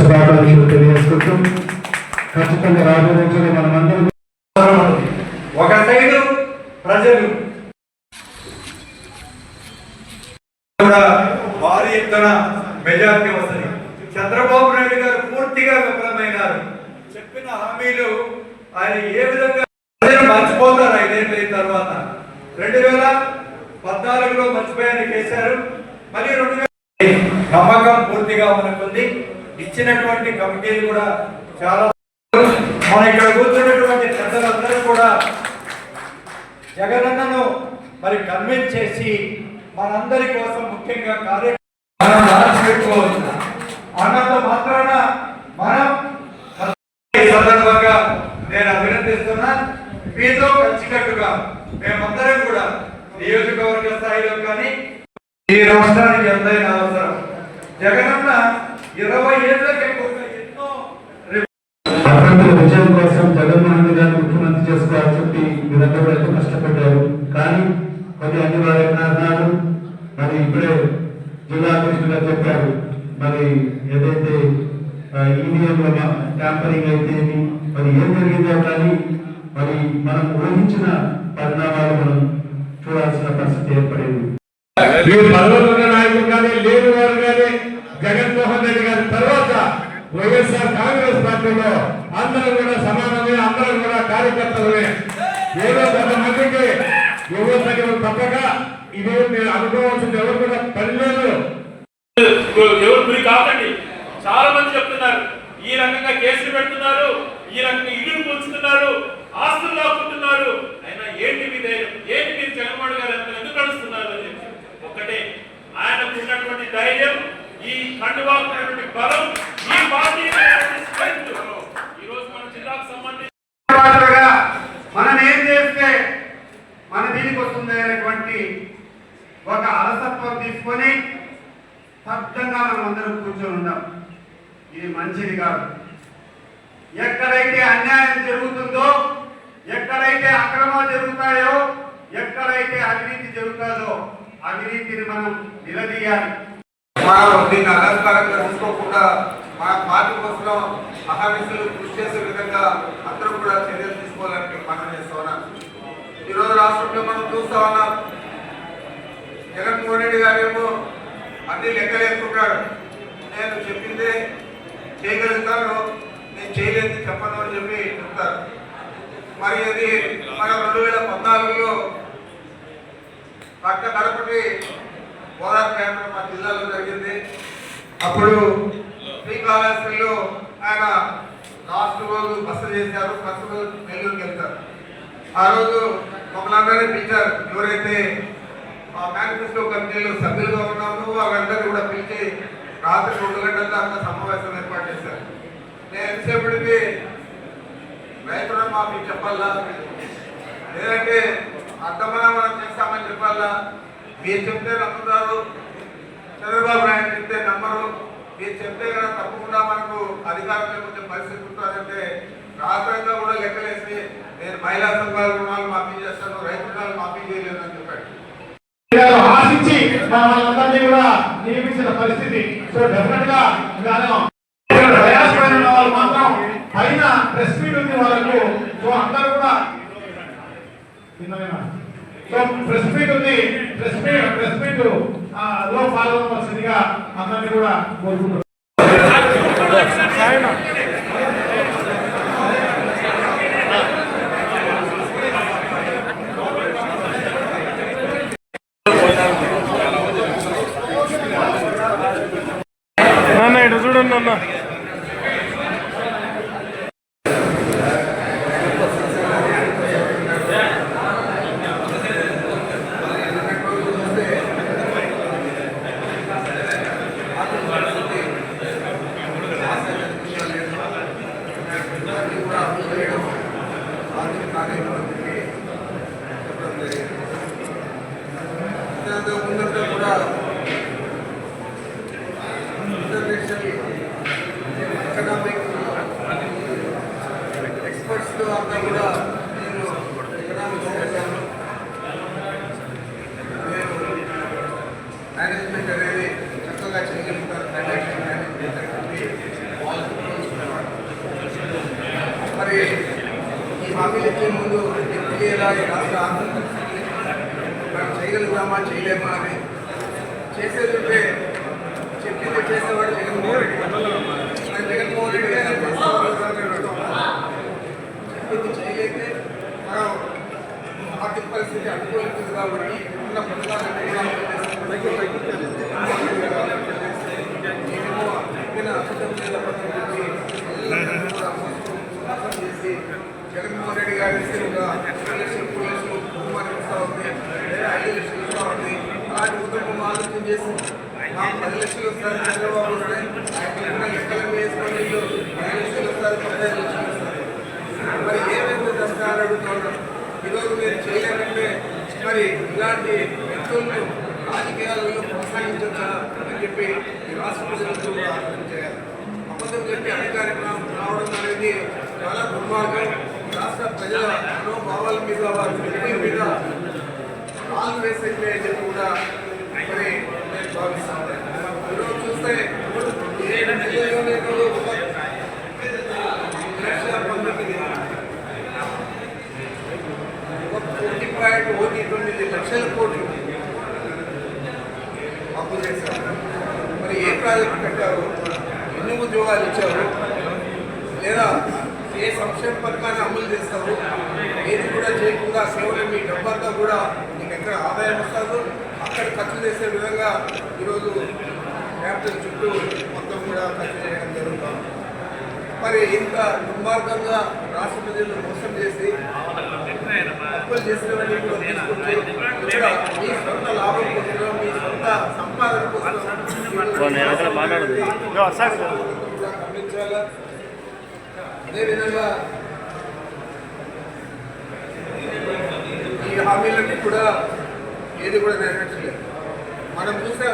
శుభాకాంక్షలు తెలియజేసుకుంటూ ఖచ్చితంగా రాబోయే రోజుల్లో మనమందరం ఒక సైడు ప్రజలు. కూడా భారీ ఎత్తున మెజార్టీ వస్తుంది. చంద్రబాబు నాయుడు గారు పూర్తిగా విఫలమైనారు. చెప్పిన హామీలు ఆయన ఏ విధంగా ప్రజలు మర్చిపోతారు ఐదేళ్ళు అయిన తర్వాత. రెండు వేల పద్నాలుగులో మర్చిపోయాన్ని చేశారు. మళ్ళీ రెండు వేల నమ్మకం పూర్తిగా మనకుంది. ఇచ్చినటువంటి కమిటీలు కూడా చాలా మన ఇక్కడ కూర్చున్నటువంటి పెద్దలందరూ కూడా జగనన్నను మరి కన్విన్స్ చేసి మనందరి కోసం ముఖ్యంగా కార్యక్రమం మనం పెట్టుకోవచ్చు అన్నంత మాత్రాన మనం ఈ సందర్భంగా నేను అభినందిస్తున్నా. మీతో కలిసికట్టుగా మేమందరం కూడా నియోజకవర్గ స్థాయిలో కానీ ఈ రాష్ట్రానికి ఎంతైనా అవసరం. జగనన్న ఇరవై ఏళ్ళకి ఎన్నో విజయం కోసం జగన్మోహన్ గారిని ముఖ్యమంత్రి చేసుకోవాలని చెప్పి మీరందరూ ఎంతో కష్టపడ్డారు. కానీ కొన్ని అనివార్య కారణాలు మరి ఇప్పుడే జిల్లా అధ్యక్షులు గారు చెప్పారు. మరి ఏదైతే ఈవీఎంల ట్యాంపరింగ్ అయితే మరి ఏం జరిగిందో కానీ మరి మనం ఊహించిన పరిణామాలు మనం చూడాల్సిన పరిస్థితి ఏర్పడింది. నాయకులు కానీ లేని వారు కానీ జగన్మోహన్ రెడ్డి గారి తర్వాత వైఎస్ఆర్ కాంగ్రెస్ పార్టీలో అందరూ కూడా సమానమే అందరూ కూడా కార్యకర్తలమే. ఏదో కొంతమందికి యువతకి తప్పక ఇది మీరు అనుకోవాల్సింది ఎవరు కూడా పని లేదు. ఎవరు గురి కాకండి. చాలా మంది చెప్తున్నారు ఈ రకంగా కేసులు పెడుతున్నారు ఈ రకంగా ఇల్లు పోల్చుతున్నారు ఆస్తులు లాక్కుంటున్నారు. అయినా ఏంటి మీ ధైర్యం? ఏంటి మీరు జగన్మోహన్ గారు ఎందుకు నడుస్తున్నారు అని చెప్పి. ఒకటే ఆయనకు ఉన్నటువంటి ధైర్యం ఈ కండువాకున్నటువంటి బలం ఈ పార్టీ స్ట్రెంగ్త్ ఈ రోజు మన జిల్లాకు సంబంధించి మాదిరిగా మనం ఏం చేస్తే మన దీనికి వస్తుంది అనేటువంటి ఒక అలసత్వం తీసుకొని స్తబ్దంగా మనం అందరం కూర్చొని ఉన్నాం ఇది మంచిది కాదు. ఎక్కడైతే అన్యాయం జరుగుతుందో ఎక్కడైతే అక్రమాలు జరుగుతాయో ఎక్కడైతే అవినీతి జరుగుతుందో అవినీతిని మనం నిలదీయాలి. మనం దీన్ని అలంకారంగా తీసుకోకుండా మా పార్టీ కోసం అహర్నిశలు కృషి చేసే విధంగా అందరూ కూడా చర్యలు తీసుకోవాలని మనం చేస్తా ఉన్నాం. ఈరోజు రాష్ట్రంలో మనం చూస్తా ఉన్నాం. జగన్మోహన్ రెడ్డి గారేమో అన్ని లెక్కలేసుకుంటాడు నేను చెప్పిందే చేయగలుగుతాను నేను చేయలేదు చెప్పను అని చెప్పి చెప్తారు. మరి అది మన రెండు వేల పద్నాలుగులో పక్క కడపటి పోరాట కేంద్రం మా జిల్లాలో జరిగింది. అప్పుడు శ్రీకాళహస్తిలో ఆయన లాస్ట్ రోజు బస చేశారు ఫస్ట్ రోజు నెల్లూరుకి వెళ్తారు. ఆ రోజు మమ్మల్ని పిలిచారు. ఎవరైతే మేనిఫెస్టో కమిటీలో సభ్యులుగా ఉన్నాము వాళ్ళందరినీ కూడా పిలిచి రాత్రి రెండు గంటల దాకా సమావేశం ఏర్పాటు చేశారు. నేను ఎంతసేపటికి రైతు మాఫీ చెప్పాలా? లేదంటే అర్థమన మనం చేస్తామని చెప్పాలా? మీరు చెప్తే నమ్ముతారు. చంద్రబాబు నాయుడు చెప్తే నమ్మరు. మీరు చెప్తే కదా తప్పకుండా మనకు అధికారంలో కొంచెం పరిస్థితి ఉంటుందంటే రాత్రంగా కూడా లెక్కలేసి నేను మహిళా సంఘాల రుణాలు మాఫీ చేస్తాను రైతు రుణాలు మాఫీ చేయలేదు అని చెప్పాడు గారు ఆశించి కూడా నియమించిన పరిస్థితి. సో డెఫినెట్గా ప్రయాసమైన వాళ్ళు మాత్రం పైన ప్రెస్ మీట్ ఉంది వాళ్ళకు. సో అందరూ కూడా సో ప్రెస్ మీట్ ఉంది. ప్రెస్ మీట్ ప్రెస్ మీట్ ఆ, లో పాల్గొనవలసిందిగా అందరినీ కూడా కోరుకుంటున్నాను আল্লাহ Thank you. హామీలు ముందు మీకు రాష్ట్ర ఆర్థిక మనం చేయగలుగుతామా చేయలేమా అని చేసేది ఉంటే చెప్పింది చేసేవాడు జగన్మోహన్ రెడ్డి జగన్మోహన్ రెడ్డి గారు చెప్పింది చేయలేకే మనం ఆర్థిక పరిస్థితి అనుకూలించింది కాబట్టి ఉన్న పథకాలన్నీ కూడా అమలు చేస్తున్నాం. ఏమో అబద్ధం చేసి జగన్మోహన్ రెడ్డి గారు రెండు లక్షలు మూడు లక్షలు కుటుంబానికి ఇస్తా ఉంది. ఐదు లక్షలు ఇస్తా ఉంది. అలాంటి కుటుంబం ఆలోచన చేసి పది లక్షలు వస్తారు చంద్రబాబు వస్తే ఆయన లెక్కలు వేసుకొని వీళ్ళు ఐదు లక్షలు వస్తారు లక్షలు వస్తారు మరి ఏమైంది దర్శనాలు అడుగుతున్నాం ఈరోజు మీరు చేయలేదంటే మరి ఇలాంటి వ్యక్తులను రాజకీయాలలో ప్రోత్సహించవచ్చా అని చెప్పి ఈ రాష్ట్ర ప్రజలకు చేయాలి. అబద్ధం చెప్పి అధికారికి రావడం అనేది చాలా దుర్మార్గం. రాష్ట్ర ప్రజల మనోభావాల మీద వారి మీద కాలు వేసే చెప్పి కూడా మరి నేను భావిస్తాను ఈరోజు చూస్తే ఒకటి పాయింట్ ఒకటి తొమ్మిది లక్షల కోట్లు అప్పు చేశారు. మరి ఏ ప్రాజెక్టు కట్టారు? ఎన్ని ఉద్యోగాలు ఇచ్చారు? లేదా ఏ సంక్షేమ పథకాన్ని చేస్తారు ఏది కూడా చేయకుండా సేవలు మీ డబ్బంతా కూడా మీకు ఎక్కడ ఆదాయం వస్తుందో అక్కడ ఖర్చు చేసే విధంగా ఈరోజు క్యాపిటల్ చుట్టూ మొత్తం కూడా ఖర్చు చేయడం జరుగుతుంది మరి ఇంత దుర్మార్గంగా రాష్ట్ర ప్రజలను మోసం చేసి అప్పులు చేసినవన్నీ కూడా మీ సొంత లాభం కోసం మీ సొంత సంపాదన కోసం గమనించాలా? అదేవిధంగా హామీలన్నీ కూడా ఏది కూడా నెరవేర్చలేదు. మనం చూసే